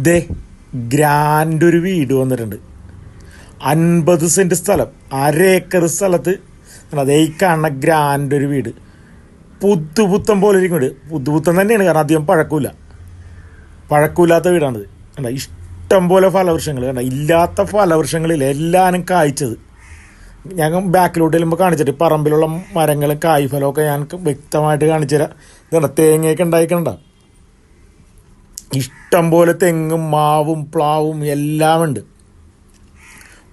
ദേ grand ഒരു വീട് വന്നിട്ടുണ്ട്. അൻപത് സെന്റ് സ്ഥലം അര ഏക്കർ സ്ഥലത്ത് അതേ കാണുന്ന ഗ്രാൻഡ് ഒരു വീട്. പുത്തുപുത്തം പോലെ ഇരിക്കുന്നുണ്ട്. പുത്തുപുത്തം തന്നെയാണ് കാരണം അധികം പഴക്കൂല. പഴക്കൂലാത്ത വീടാണിത്. കണ്ട ഇഷ്ടം പോലെ ഫലവൃക്ഷങ്ങൾ കണ്ട ഇല്ലാത്ത ഫലവൃക്ഷങ്ങളിൽ എല്ലാവരും കായ്ച്ചത്. ഞങ്ങൾ ബാക്കിലോട്ട് ചെല്ലുമ്പോൾ കാണിച്ചിട്ട് പറമ്പിലുള്ള മരങ്ങളും കായ്ഫലമൊക്കെ ഞാൻ വ്യക്തമായിട്ട് കാണിച്ചു തരാം തേങ്ങയൊക്കെ ഉണ്ടായിക്കണ്ട ഇഷ്ടം പോലെ തെങ്ങും മാവും പ്ലാവും എല്ലാം ഉണ്ട്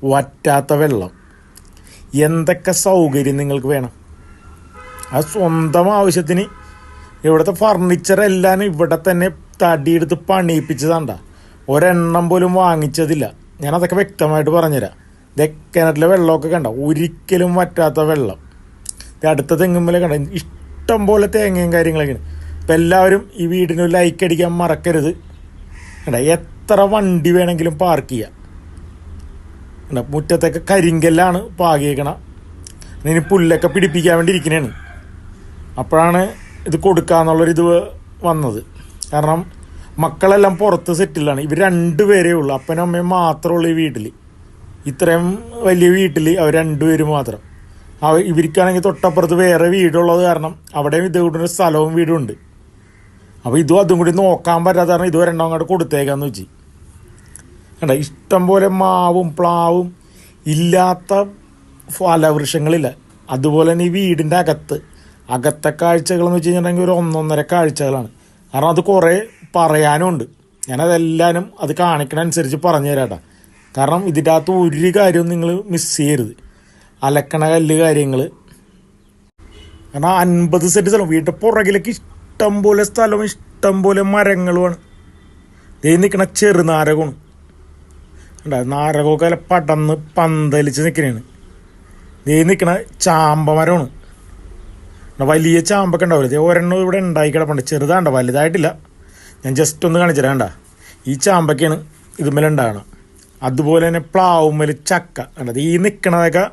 വറ്റാത്ത വെള്ളം. എന്തൊക്കെ സൗകര്യം നിങ്ങൾക്ക് വേണം? ആ സ്വന്തം ആവശ്യത്തിന് ഇവിടുത്തെ ഫർണിച്ചർ എല്ലാം ഇവിടെ തന്നെ തടിയെടുത്ത് പണിയിപ്പിച്ചതാണ്ട. ഒരെണ്ണം പോലും വാങ്ങിച്ചതില്ല. ഞാൻ അതൊക്കെ വ്യക്തമായിട്ട് പറഞ്ഞുതരാം. ദേ കിണറ്റിലെ വെള്ളമൊക്കെ കണ്ട? ഒരിക്കലും വറ്റാത്ത വെള്ളം. അടുത്ത തെങ്ങുമ്പോലെ കണ്ട? ഇഷ്ടം പോലെ തേങ്ങയും കാര്യങ്ങളൊക്കെയാണ് ഇപ്പം എല്ലാവരും ഈ വീടിന് ലൈക്ക് അടിക്കാൻ മറക്കരുത്. എടാ എത്ര വണ്ടി വേണമെങ്കിലും പാർക്ക് ചെയ്യാം. കണ്ട മുറ്റത്തൊക്കെ കരിങ്കല്ലാണ് പാകിയേക്കണം. ഇനി പുല്ലൊക്കെ പിടിപ്പിക്കാൻ വേണ്ടി ഇരിക്കണേണ്. അപ്പോഴാണ് ഇത് കൊടുക്കാന്നുള്ളൊരിത് വന്നത്. കാരണം മക്കളെല്ലാം പുറത്ത് സെറ്റിലാണ് ഇവർ രണ്ടുപേരേ ഉള്ളൂ. അപ്പനും അമ്മയും മാത്രമേ ഉള്ളൂ ഈ വീട്ടിൽ ഇത്രയും വലിയ വീട്ടിൽ അവർ രണ്ടുപേരും മാത്രം. അവ ഇവർക്കാണെങ്കിൽ തൊട്ടപ്പുറത്ത് വേറെ വീടുള്ളത് കാരണം അവിടെയും ഇതേകൂട്ടൊരു സ്ഥലവും വീടും ഉണ്ട്. അപ്പോൾ ഇതും അതും കൂടി നോക്കാൻ പറ്റാത്ത കാരണം ഇത് ഒരെണ്ണം അങ്ങോട്ട് കൊടുത്തേക്കാന്ന് വെച്ച്. കണ്ട ഇഷ്ടം പോലെ മാവും പ്ലാവും ഇല്ലാത്ത ഫലവൃക്ഷങ്ങളില്ല. അതുപോലെ തന്നെ ഈ വീടിന്റെ അകത്ത് അകത്തെ കാഴ്ചകൾ എന്ന് വെച്ച് കഴിഞ്ഞിട്ടുണ്ടെങ്കിൽ ഒരു ഒന്നൊന്നര കാഴ്ചകളാണ്. കാരണം അത് കുറേ പറയാനുണ്ട്. ഞാനതെല്ലാനും അത് കാണിക്കണനുസരിച്ച് പറഞ്ഞു തരാട്ടാ കാരണം ഇതിന്റെ അകത്ത് ഒരു കാര്യവും നിങ്ങൾ മിസ് ചെയ്യരുത്. അലക്കണ കല്ല് കാര്യങ്ങൾ കാരണം അൻപത് സെന്റ് സ്ഥലം വീട്ടിൽ പുറകിലേക്ക് ഇഷ്ടം പോലെ സ്ഥലവും ഇഷ്ടം പോലെ മരങ്ങളുമാണ്. ദേ നിൽക്കണ ചെറുനാരകമാണ് ഉണ്ടാ നാരകമൊക്കെ അല്ല പടന്ന് പന്തലിച്ച് നിൽക്കണേണ് ദേ നിൽക്കണ ചാമ്പ മരമാണ് വലിയ ചാമ്പൊക്കെ ഉണ്ടാവില്ല? ദേ ഒരെണ്ണം ഇവിടെ ഉണ്ടായി കിടപ്പുണ്ട്. ചെറുതാണ്ട വലുതായിട്ടില്ല. ഞാൻ ജസ്റ്റ് ഒന്ന് കാണിച്ചു തരാണ്ട ഈ ചാമ്പൊക്കെയാണ് ഇതുമേലെ ഉണ്ടാകണം അതുപോലെ തന്നെ പ്ലാവുമ്മൽ ചക്ക. കണ്ടത് ഈ നിൽക്കണതൊക്കെ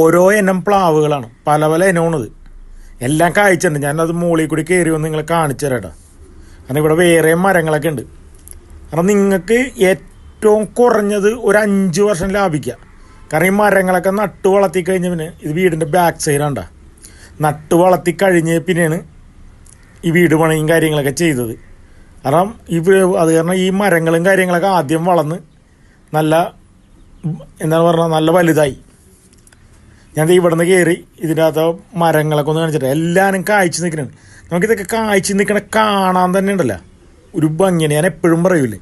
ഓരോ ഇനം പ്ലാവുകളാണ്. പല പല ഇനമാണിത്. എല്ലാം കായ്ച്ചിട്ടുണ്ട് ഞാനത് മുകളിൽ കൂടി കയറി വന്ന് നിങ്ങളെ കാണിച്ചു തരാം കാരണം ഇവിടെ വേറെ മരങ്ങളൊക്കെ ഉണ്ട്. കാരണം നിങ്ങൾക്ക് ഏറ്റവും കുറഞ്ഞത് ഒരു അഞ്ച് വർഷം ലാഭിക്കാം. കാരണം ഈ മരങ്ങളൊക്കെ നട്ട് വളർത്തി കഴിഞ്ഞ പിന്നെ ഇത് വീടിന്റെ ബാക്ക് സൈഡാണ്ട നട്ട് വളർത്തി കഴിഞ്ഞ പിന്നെയാണ് ഈ വീട് പണിയും കാര്യങ്ങളൊക്കെ ചെയ്തത്. കാരണം ഈ അത് കാരണം ഈ മരങ്ങളും കാര്യങ്ങളൊക്കെ ആദ്യം വളർന്ന് നല്ല എന്താണ് പറഞ്ഞാൽ നല്ല വലുതായി. ഞാൻ ദേ ഇവിടുന്ന് കയറി ഇതിന്റെ അകത്ത് മരങ്ങളൊക്കെ ഒന്ന് കാണിച്ചിട്ട് എല്ലാവരും കായ്ച്ചു നിൽക്കുന്നുണ്ട്. നമുക്കിതൊക്കെ കായ്ച്ചു നിൽക്കണ കാണാൻ തന്നെ ഉണ്ടല്ലോ. ഒരു ഭംഗിയാണ് ഞാൻ എപ്പോഴും പറയൂലേ.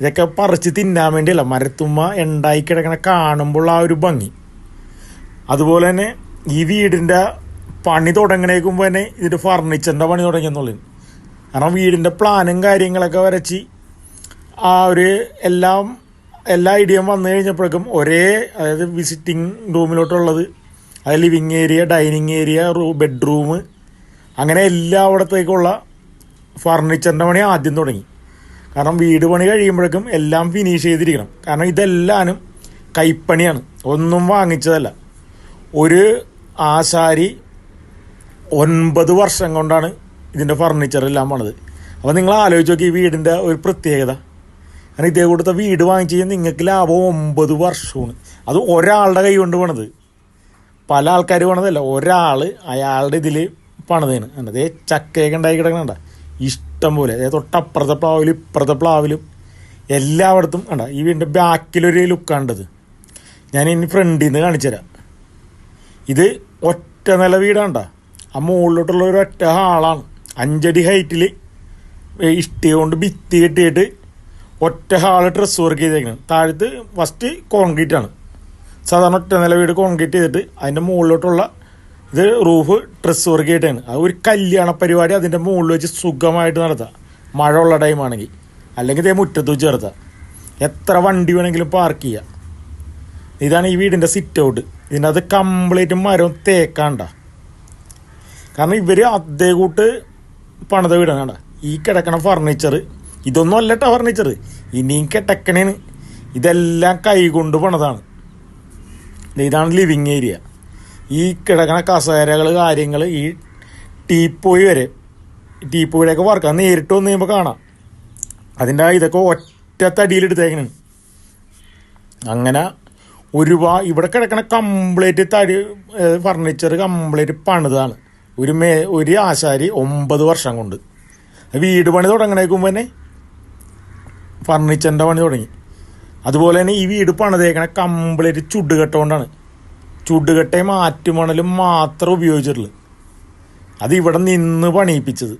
ഇതൊക്കെ പറിച്ച് തിന്നാൻ വേണ്ടിയല്ല മരത്തുമ്മ ഉണ്ടായി കിടക്കണ കാണുമ്പോൾ ആ ഒരു ഭംഗി. അതുപോലെ തന്നെ ഈ വീടിന്റെ പണി തുടങ്ങണേക്കുമ്പോൾ തന്നെ ഇതിന്റെ ഫർണിച്ചറിന്റെ പണി തുടങ്ങിയെന്നുള്ളത് കാരണം വീടിന്റെ പ്ലാനും കാര്യങ്ങളൊക്കെ വരച്ച് ആ ഒരു എല്ലാം എല്ലാ ഐഡിയയും വന്നു കഴിഞ്ഞപ്പോഴേക്കും ഒരേ അതായത് വിസിറ്റിംഗ് റൂമിലോട്ടുള്ളത് അത് living area dining area room bedroom അങ്ങനെ എല്ലായിടത്തേക്കുള്ള ഫർണിച്ചറിന്റെ പണി ആദ്യം തുടങ്ങി. കാരണം വീട് പണി കഴിയുമ്പോഴേക്കും എല്ലാം ഫിനിഷ് ചെയ്തിരിക്കണം. കാരണം ഇതെല്ലാനും കൈപ്പണിയാണ്. ഒന്നും വാങ്ങിച്ചതല്ല. ഒരു ആശാരി ഒൻപത് വർഷം കൊണ്ടാണ് ഇതിന്റെ ഫർണിച്ചറെല്ലാം പണിത്. അപ്പോൾ നിങ്ങൾ ആലോചിച്ച് നോക്കി ഈ വീടിന്റെ ഒരു പ്രത്യേകത. കാരണം ഇതേ കൊടുത്ത വീട് വാങ്ങിച്ച് കഴിഞ്ഞാൽ നിങ്ങൾക്ക് ലാഭം ഒമ്പത് വർഷമാണ്. അത് ഒരാളുടെ കൈ കൊണ്ട് പണിത്. പല ആൾക്കാർ പണിതല്ല. ഒരാൾ അയാളുടെ ഇതിൽ പണിതേന് അതേ ചക്കയൊക്കെ ഉണ്ടായി കിടക്കണണ്ട? ഇഷ്ടം പോലെ. അതായത് തൊട്ടപ്പുറത്തെ പ്ലാവിലും ഇപ്പുറത്തെ പ്ലാവിലും എല്ലായിടത്തും കണ്ട? ഈ വീടിന്റെ ബാക്കിലൊരു ലുക്കാണ്ടത് ഞാൻ ഇനി ഫ്രണ്ടിൽ നിന്ന് കാണിച്ചു തരാം. ഇത് ഒറ്റ നില വീടാണ്ട ആ മുകളിലോട്ടുള്ള ഒരു ഒറ്റ ഹാളാണ്. അഞ്ചടി ഹൈറ്റിൽ ഇഷ്ടിക കൊണ്ട് ഭിത്തി കെട്ടിയിട്ട് ഒറ്റ ഹാൾ ഡ്രസ് വർക്ക് ചെയ്തേക്കുന്നത് താഴത്ത് ഫസ്റ്റ് കോൺക്രീറ്റ് ആണ്. സാധാരണ ഒറ്റ നില വീട് കോൺക്രീറ്റ് ചെയ്തിട്ട് അതിന്റെ മുകളിലോട്ടുള്ള ഇത് റൂഫ് ഡ്രസ് വർക്ക് ചെയ്തിട്ടാണ്. അത് ഒരു കല്യാണ പരിപാടി അതിന്റെ മുകളിൽ വെച്ച് സുഖമായിട്ട് നടത്താം. മഴ ഉള്ള ടൈമാണെങ്കിൽ അല്ലെങ്കിൽ ഇതേ മുറ്റത്ത് വെച്ച് നടത്താം. എത്ര വണ്ടി വേണമെങ്കിലും പാർക്ക് ചെയ്യാം. ഇതാണ് ഈ വീടിന്റെ സിറ്റ് ഔട്ട് ഇതിനകത്ത് കംപ്ലീറ്റ് മരം തേക്കാണ്ട. കാരണം ഇവർ അതേ കൂട്ട് പണിത വീടാണ് കണ്ട ഈ കിടക്കണ ഫർണിച്ചർ ഇതൊന്നും അല്ലട്ടോ ഫർണിച്ചർ ഇനിയും കിടക്കണേന് ഇതെല്ലാം പണിതാണ്. ദേ ഇതാണ് ലിവിങ് ഏരിയ ഈ കിടക്കണ കസേരകൾ കാര്യങ്ങൾ ഈ ടീപ്പോയി വരെ ടീപ്പോയിലേക്ക് വർക്ക് നേരിട്ട് വന്ന് കഴിയുമ്പോൾ കാണാം. അതിന്റെ ഇതൊക്കെ ഒറ്റ ഒറ്റ തടിയിലെടുത്തേക്കണാണ് അങ്ങനെ ഒരുപാട് ഇവിടെ കിടക്കണ കംപ്ലീറ്റ് തടി ഫർണിച്ചർ കംപ്ലീറ്റ് പണിതാണ്. ഒരു മേ ഒരു ആശാരി ഒമ്പത് വർഷം കൊണ്ട്. വീട് പണി തുടങ്ങണേക്കുമ്പോൾ തന്നെ ഫർണിച്ചറിന്റെ പണി തുടങ്ങി. അതുപോലെ തന്നെ ഈ വീട് പണിതേക്കണ കംപ്ലീറ്റ് ചുടുകെട്ട കൊണ്ടാണ് ചുടുകെട്ടയും ആറ്റുമണലും മാത്രം ഉപയോഗിച്ചിട്ടുള്ളൂ. അത് ഇവിടെ നിന്ന് പണിയിപ്പിച്ചത്.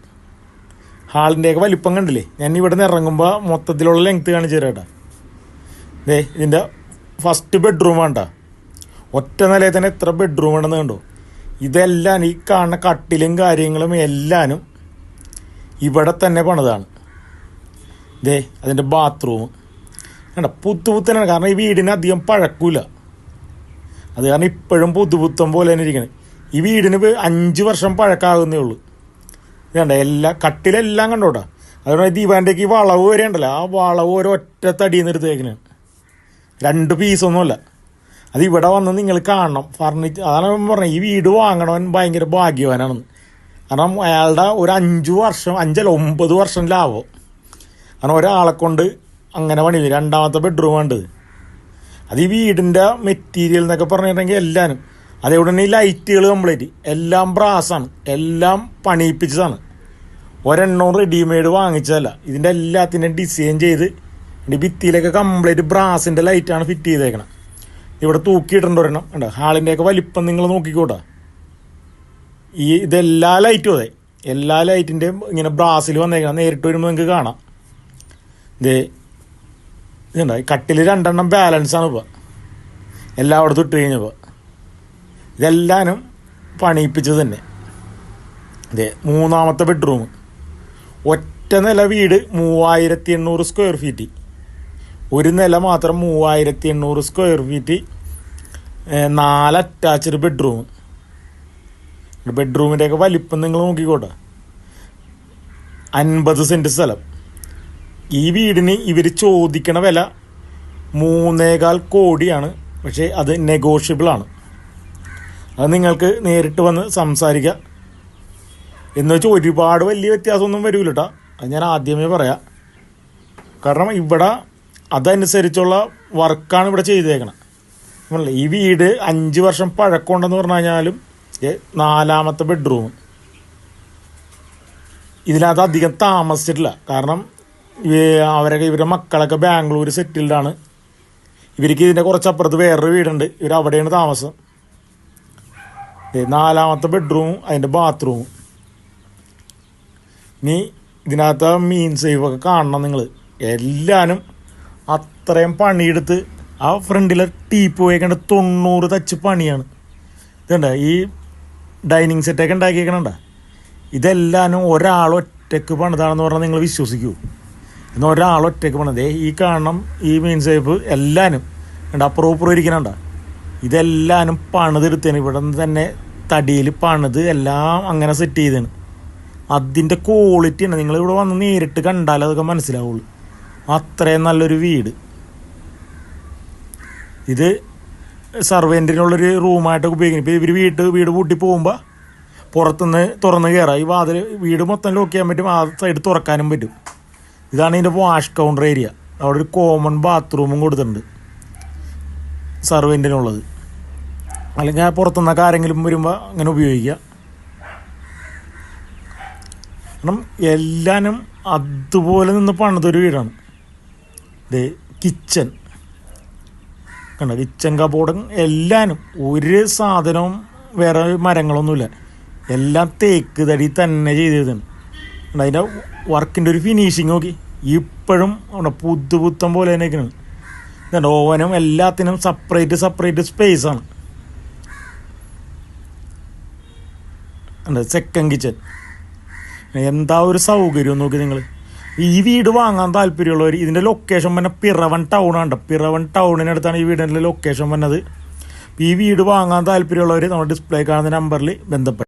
ഹാളിന്റെയൊക്കെ വലിപ്പം കണ്ടില്ലേ? ഞാൻ ഇവിടെ നിന്ന് ഇറങ്ങുമ്പോൾ മൊത്തത്തിലുള്ള ലെങ്ത്ത് കാണിച്ചു തരാം കേട്ടോ ദേ ഇതിന്റെ ഫസ്റ്റ് ബെഡ്റൂം വേണ്ട ഒറ്റ നിലയിൽ തന്നെ എത്ര ബെഡ്റൂം ഉണ്ടെന്ന് കണ്ടോ? ഇതെല്ലാം ഈ കാണുന്ന കട്ടിലും കാര്യങ്ങളും എല്ലാനും ഇവിടെ തന്നെ പണിതാണ്. ദേ അതിന്റെ ബാത്റൂം കണ്ട പുത്തുപുത്തനാണ്. കാരണം ഈ വീടിന് അധികം പഴക്കൂല. അത് കാരണം ഇപ്പോഴും പുതുപുത്തം പോലെ തന്നെ ഇരിക്കണേ. ഈ വീടിന് അഞ്ച് വർഷം പഴക്കാകുന്നേ ഉള്ളൂ. ഇതണ്ട എല്ലാ കട്ടിലെല്ലാം കണ്ടോട്ടാ അതുകൊണ്ട് ദീപാന്റെക്ക് ഈ വളവ് വരെ ഉണ്ടല്ലോ. ആ വളവ് ഒരു ഒറ്റ തടിയിൽ നിന്ന് എടുത്തേക്കണാണ് രണ്ട് പീസൊന്നുമല്ല. അത് ഇവിടെ വന്ന് നിങ്ങൾ കാണണം. ഫർണിച്ചർ അതാണ് പറഞ്ഞത് ഈ വീട് വാങ്ങണവൻ ഭയങ്കര ഭാഗ്യവാനാണെന്ന്. കാരണം അയാളുടെ ഒരു അഞ്ച് വർഷം അഞ്ചല്ല ഒമ്പത് വർഷം ലാഭം. കാരണം ഒരാളെ കൊണ്ട് അങ്ങനെ പണി ചെയ്തു. രണ്ടാമത്തെ ബെഡ്റൂം വേണ്ടത് അത് ഈ വീടിന്റെ മെറ്റീരിയൽ എന്നൊക്കെ പറഞ്ഞിട്ടുണ്ടെങ്കിൽ എല്ലാവരും അതേപോലെ തന്നെ ഈ ലൈറ്റുകൾ കംപ്ലീറ്റ് എല്ലാം ബ്രാസാണ് എല്ലാം പണിയിപ്പിച്ചതാണ്. ഒരെണ്ണം റെഡിമെയ്ഡ് വാങ്ങിച്ചതല്ല. ഇതിന്റെ എല്ലാത്തിന്റെയും ഡിസൈൻ ചെയ്ത് ഇതിന്റെ ഭിത്തിയിലൊക്കെ കംപ്ലീറ്റ് ബ്രാസിന്റെ ലൈറ്റാണ് ഫിറ്റ് ചെയ്തേക്കണം. ഇവിടെ തൂക്കിയിട്ടുണ്ട് ഒരെണ്ണം. ഉണ്ട് ഹാളിന്റെയൊക്കെ വലിപ്പം നിങ്ങൾ നോക്കിക്കോട്ടെ. ഈ ഇതെല്ലാ ലൈറ്റും അതെ. എല്ലാ ലൈറ്റിന്റെയും ഇങ്ങനെ ബ്രാസിൽ വന്നേക്കണം. നേരിട്ട് വരുമ്പോൾ നിങ്ങൾക്ക് കാണാം. ഇതേ ഇതുണ്ട്. ഈ കട്ടിൽ രണ്ടെണ്ണം ബാലൻസ് ആണ് ഇപ്പോൾ എല്ലായിടത്തും ഇട്ട് കഴിഞ്ഞപ്പോൾ ഇതെല്ലാനും പണിയിപ്പിച്ചത് തന്നെ. അതെ മൂന്നാമത്തെ ബെഡ്റൂം ഒറ്റ നില വീട് മൂവായിരത്തി എണ്ണൂറ് സ്ക്വയർ ഫീറ്റ് ഒരു നില മാത്രം മൂവായിരത്തി എണ്ണൂറ് സ്ക്വയർ ഫീറ്റ് നാല് അറ്റാച്ച്ഡ് ബെഡ്റൂം ബെഡ്റൂമിന്റെയൊക്കെ വലിപ്പം നിങ്ങൾ നോക്കിക്കോട്ടെ. അൻപത് സെന്റ് സ്ഥലം. ഈ വീടിന് ഇവർ ചോദിക്കണ വില മൂന്നേകാൽ കോടിയാണ്. പക്ഷേ അത് നെഗോഷ്യബിൾ ആണ്. അത് നിങ്ങൾക്ക് നേരിട്ട് വന്ന് സംസാരിക്കാം. എന്ന് വെച്ചാൽ ഒരുപാട് വലിയ വ്യത്യാസമൊന്നും വരില്ല കേട്ടോ അത് ഞാൻ ആദ്യമേ പറയാം. കാരണം ഇവിടെ അതനുസരിച്ചുള്ള വർക്കാണ് ഇവിടെ ചെയ്തേക്കണം. ഈ വീട് അഞ്ച് വർഷം പഴക്കമുണ്ടെന്ന് പറഞ്ഞു കഴിഞ്ഞാലും നാലാമത്തെ ബെഡ്റൂം. ഇതിനകത്ത് അധികം താമസിച്ചിട്ടില്ല. കാരണം അവരൊക്കെ ഇവരുടെ മക്കളൊക്കെ ബാംഗ്ലൂർ സെറ്റിൽഡാണ്. ഇവർക്ക് ഇതിന്റെ കുറച്ചപ്പുറത്ത് വേറൊരു വീടുണ്ട്. ഇവർ അവിടെയാണ് താമസം. നാലാമത്തെ ബെഡ്റൂം അതിന്റെ ബാത്റൂമും ഇനി ഇതിനകത്ത് മീൻ സേഫൊക്കെ കാണണം നിങ്ങൾ എല്ലാവരും അത്രയും പണിയെടുത്ത് ആ ഫ്രണ്ടിലെ ടീപ്പ് പോയേക്കേണ്ട തൊണ്ണൂറ് തച്ച് പണിയാണ്. ഇതുണ്ട? ഈ ഡൈനിങ് സെറ്റൊക്കെ ഉണ്ടാക്കിയേക്കണണ്ട? ഇതെല്ലാനും ഒരാൾ ഒറ്റയ്ക്ക് പണിതാണെന്ന് പറഞ്ഞാൽ നിങ്ങൾ വിശ്വസിക്കൂ. ഇന്ന് ഒരാളൊറ്റയ്ക്ക് പോണത്. ഈ കാണണം ഈ മീൻ സേഫ് എല്ലാനും. ഉണ്ട് അപ്പുറം ഇപ്പുറം ഇരിക്കണണ്ട ഇതെല്ലാനും പണിതെടുത്തേന് ഇവിടെ നിന്ന് തന്നെ തടിയിൽ പണിത് എല്ലാം അങ്ങനെ സെറ്റ് ചെയ്തേണ് അതിന്റെ ക്വാളിറ്റി ആണ്. നിങ്ങൾ ഇവിടെ വന്ന് നേരിട്ട് കണ്ടാൽ അതൊക്കെ മനസ്സിലാവുള്ളൂ. അത്രയും നല്ലൊരു വീട്. ഇത് സർവേന്റിനുള്ളൊരു റൂമായിട്ടൊക്കെ ഉപയോഗിക്കുന്നത് ഇപ്പോൾ ഇവർ വീട്ട് വീട് പൂട്ടി പോകുമ്പോൾ പുറത്തുനിന്ന് തുറന്ന് കയറാം ഈ വാതിൽ വീട് മൊത്തം ലോക്ക് ചെയ്യാൻ പറ്റും. ആ സൈഡ് തുറക്കാനും പറ്റും. ഇതാണ് ഇതിന്റെ വാഷ് കൗണ്ടർ ഏരിയ അവിടെ ഒരു കോമൺ ബാത്റൂമും കൊടുത്തിട്ടുണ്ട്. സർവെന്റിനുള്ളത് അല്ലെങ്കിൽ ആ പുറത്തുനിന്നൊക്കെ ആരെങ്കിലും വരുമ്പോൾ അങ്ങനെ ഉപയോഗിക്കുക. കാരണം എല്ലാനും അതുപോലെ നിന്ന് പണിതൊരു വീടാണ്. ഇത് കിച്ചൻ കണ്ട? കിച്ചൻ കബോർഡും എല്ലാനും ഒരു സാധനവും വേറെ മരങ്ങളൊന്നുമില്ല. എല്ലാം തേക്ക് തടി തന്നെ ചെയ്തതാണ് അതിന്റെ വർക്കിന്റെ ഒരു ഫിനിഷിങ് നോക്കി. ഇപ്പോഴും അവിടെ പുതുപുത്തം പോലെ തന്നെയൊക്കെയാണ്. എന്നിട്ട് ഓവനും എല്ലാത്തിനും സെപ്പറേറ്റ് സെപ്പറേറ്റ് സ്പേസ് ആണ്. ഉണ്ട് സെക്കൻഡ് കിച്ചൻ എന്താ ഒരു സൗകര്യം നോക്കി നിങ്ങൾ ഈ വീട് വാങ്ങാൻ താല്പര്യമുള്ളവർ ഇതിന്റെ ലൊക്കേഷൻ വന്ന പിറവൻ ടൗൺ ആണ് പിറവൻ ടൗണിനടുത്താണ് ഈ വീടിന്റെ ലൊക്കേഷൻ വന്നത് ഈ വീട് വാങ്ങാൻ താല്പര്യമുള്ളവർ നമ്മുടെ ഡിസ്പ്ലേ കാണുന്ന നമ്പറിൽ ബന്ധപ്പെടും